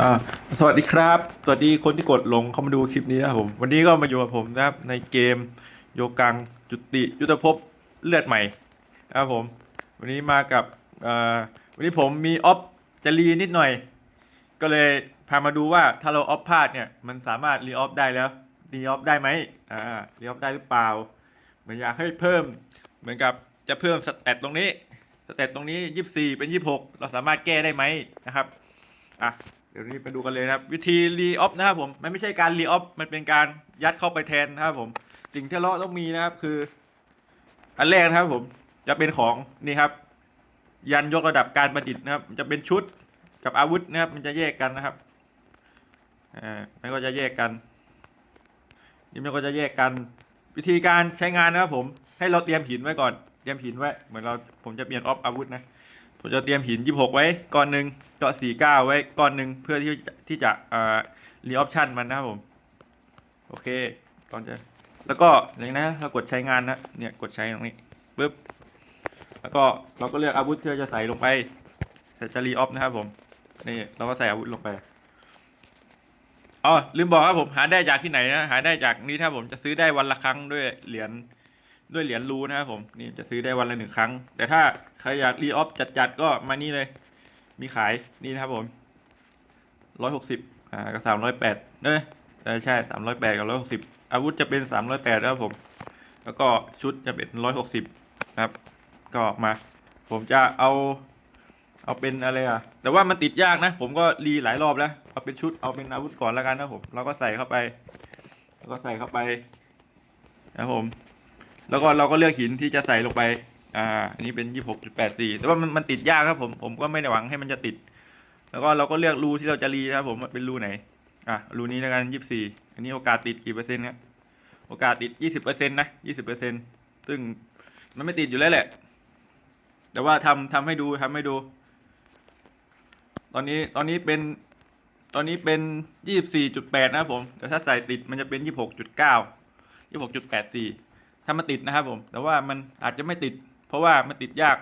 อ่าสวัสดีครับ สวัสดีคนที่กดลงเข้ามาดูคลิปนี้นะครับผม วันนี้ก็มาอยู่กับผมนะครับในเกมโยกังจุติยุทธภพเลือดใหม่นะครับผม วันนี้มากับเอ่อวันนี้ผมมีออฟจะรีนิดหน่อย ก็เลยพามาดูว่าถ้าเราออฟพลาดเนี่ยมันสามารถรีออฟได้แล้วรีออฟได้ไหมอ่ารีออฟได้หรือเปล่าเหมือนอยากให้เพิ่มเหมือนกับจะเพิ่มสเตตตรงนี้สเตตตรงนี้ยี่สี่เป็นยี่หกเราสามารถแก้ได้ไหมนะครับอะ เดี๋ยวนี้ไปดูกันเลยนะครับ วิธีรีออฟนะครับผมมันไม่ใช่การรีออฟมันเป็นการยัดเข้าไปแทนนะครับผมสิ่งที่เราต้องมีนะครับคือ อันแรกนะครับผมจะเป็นของนี่ครับ ยันยกระดับการประดิษฐ์นะครับ จะเป็นชุดกับอาวุธนะครับ มันจะแยกกันนะครับอ่ามันก็จะแยกกันนี่มันก็จะแยกกัน วิธีการใช้งานนะครับผมให้เราเตรียมหินไว้ก่อน เตรียมหินไว้เหมือนเราผมจะเปลี่ยนออฟอาวุธนะ ผมจะเตรียมหิน 26 ไว้ก้อนหนึ่งเจาะ49 ไว้ก้อนหนึ่งเพื่อที่ที่จะอ่ารีออปชันมันนะครับผม โอเค ตอนจะแล้วก็อย่างนั้นเรากดใช้งานนะเนี่ยกดใช้ตรงนี้ปึ๊บแล้วก็เราก็เลือกอาวุธที่เราจะใส่ลงไปจะรีออฟนะครับผมนี่เราก็ใส่อาวุธลงไปอ๋อลืมบอกครับผมหาได้จากที่ไหนนะหาได้จากนี้ถ้าผมจะซื้อได้วันละครั้งด้วยเหรียญ ด้วยเหรียญรูนะครับผมนี่จะซื้อได้วันละหนึ่งครั้ง แต่ถ้าใครอยากรีออฟจัดๆก็มานี่เลย มีขายนี่นะครับผมร้อยหกสิบอ่ากับสามร้อยแปดเอ้ยเออใช่สามร้อยแปดกับร้อยหกสิบอาวุธจะเป็นสามร้อยแปดนะครับผม แล้วก็ชุดจะเป็นร้อยหกสิบนะครับ ก็มา ผมจะเอา เอาเป็นอะไรอะ แต่ว่ามันติดยากนะ ผมก็รีหลายรอบแล้ว เอาเป็นชุดเอาเป็นอาวุธก่อนแล้วกันนะผม เราก็ใส่เข้าไป แล้วก็ใส่เข้าไปนะครับผม แล้วก็เราก็เลือกหินที่จะใส่ลงไป อ่า อันนี้เป็นยี่หกจุดแปดสี่แต่ว่ามันมันติดยากครับผม ผมก็ไม่ได้หวังให้มันจะติด แล้วก็เราก็เลือกรูที่เราจะรีนะครับผมเป็นรูไหน อะรูนี้แล้วกันยี่สี่อันนี้โอกาสติดกี่เปอร์เซ็นต์ครับโอกาสติดยี่สิบเปอร์เซ็นต์นะยี่สิบเปอร์เซ็นต์ซึ่งมันไม่ติดอยู่แล้วแหละ แต่ว่าทำทำให้ดูทำให้ดู ตอนนี้ตอนนี้เป็นตอนนี้เป็นยี่สิบสี่จุดแปดนะครับผมแต่ถ้าใส่ติดมันจะเป็นยี่หกจุดเก้ายี่หกจุดแปดสี่ ถ้ามันติดนะครับผม แต่ว่ามันอาจจะไม่ติด เพราะว่ามันติดยาก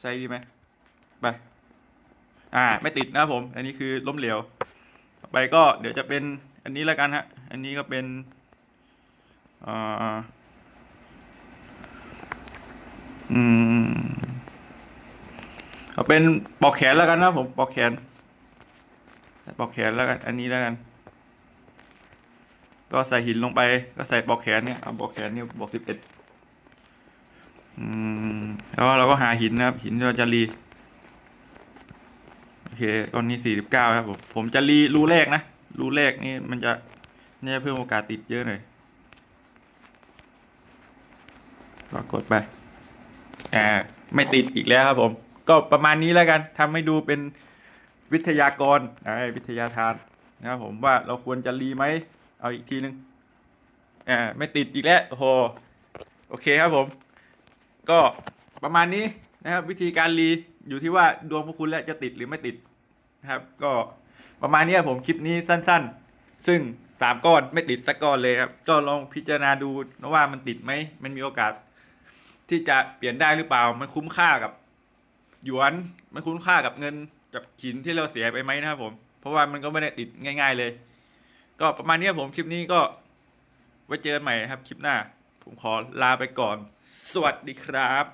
ใส่ดีไหมไป อ่า ไม่ติดนะครับผม อันนี้คือล้มเหลว ต่อไปก็เดี๋ยวจะเป็นอันนี้แล้วกันฮะ อันนี้ก็เป็นอ่าอืมเอาเป็นปอกแขนแล้วกันนะผมปอกแขนปอกแขนแล้วกัน อันนี้แล้วกัน ก็ใส่หินลงไป ก็ใส่ปลอกแขนเนี่ยเอาปลอกแขนเนี่ยบวกสิบเอ็ดอืมแล้วเราก็หาหินนะครับ หินเราจะรีโอเคตอนนี้สี่สิบเก้าครับผมผมจะรีรูแรกนะรูแรกนี่มันจะเนี่ยเพิ่มโอกาสติดเยอะหน่อยก็กดไปอ่าไม่ติดอีกแล้วครับผม ก็ประมาณนี้แล้วกันทำให้ดูเป็นวิทยากรอ่าวิทยาทานนะครับผมว่าเราควรจะรีไหม เอาอีกทีนึงอ่าไม่ติดอีกแล้วโอ้โหโอเคครับผม ก็ประมาณนี้นะครับ วิธีการรีอยู่ที่ว่าดวงพวกคุณแล้วจะติดหรือไม่ติดนะครับ ก็ประมาณนี้ครับผมคลิปนี้สั้น ๆ ซึ่งสามก้อนไม่ติดสักก้อนเลยครับ ก็ลองพิจารณาดูนะว่ามันติดไหมมันมีโอกาส ที่จะเปลี่ยนได้หรือเปล่า มันคุ้มค่ากับหยวนมันคุ้มค่ากับเงินกับหินที่เราเสียไปไหมนะครับผม เพราะว่ามันก็ไม่ได้ติดง่าย ๆเลย ก็ประมาณนี้ผมคลิปนี้ก็ไว้เจอกันใหม่นะครับ คลิปหน้า ผมขอลาไปก่อน สวัสดีครับ